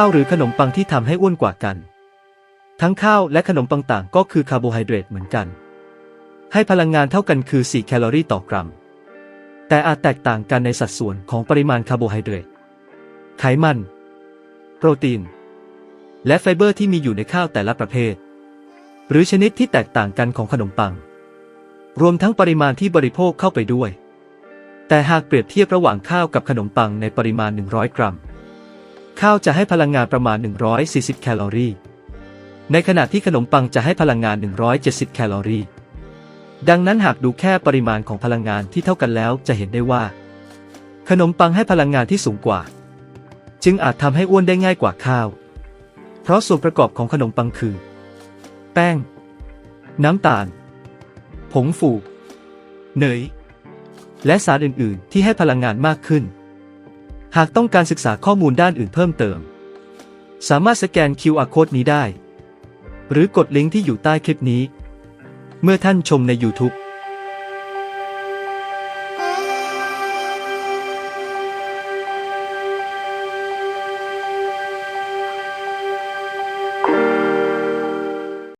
ข้าวหรือขนมปังที่ทำให้อ้วนกว่ากัน ทั้งข้าวและขนมปังต่างก็คือคาร์โบไฮเดรตเหมือนกัน ให้พลังงานเท่ากันคือ 4 แคลอรี่ต่อกรัม แต่อาจแตกต่างกันในสัดส่วนของปริมาณคาร์โบไฮเดรต ไขมัน โปรตีน และไฟเบอร์ที่มีอยู่ในข้าวแต่ละประเภท หรือชนิดที่แตกต่างกันของขนมปัง รวมทั้งปริมาณที่บริโภคเข้าไปด้วย แต่หากเปรียบเทียบระหว่างข้าวกับขนมปังในปริมาณ 100 กรัม ข้าวจะให้พลังงานประมาณ 140 แคลอรี่ ในขณะที่ขนมปังจะให้พลังงาน 170 แคลอรี่ ดังนั้นหากดูแค่ปริมาณของพลังงานที่เท่ากันแล้วจะเห็นได้ว่า ขนมปังให้พลังงานที่สูงกว่า จึงอาจทำให้อ้วนได้ง่ายกว่าข้าว เพราะส่วนประกอบของขนมปังคือ แป้ง น้ำตาล ผงฟู เนย และสารอื่น ๆ ที่ให้พลังงานมากขึ้น หากต้องการศึกษาข้อมูลด้านอื่นเพิ่มเติม สามารถสแกน QR code นี้ได้ หรือกดลิงก์ที่อยู่ใต้คลิปนี้ เมื่อท่านชมใน YouTube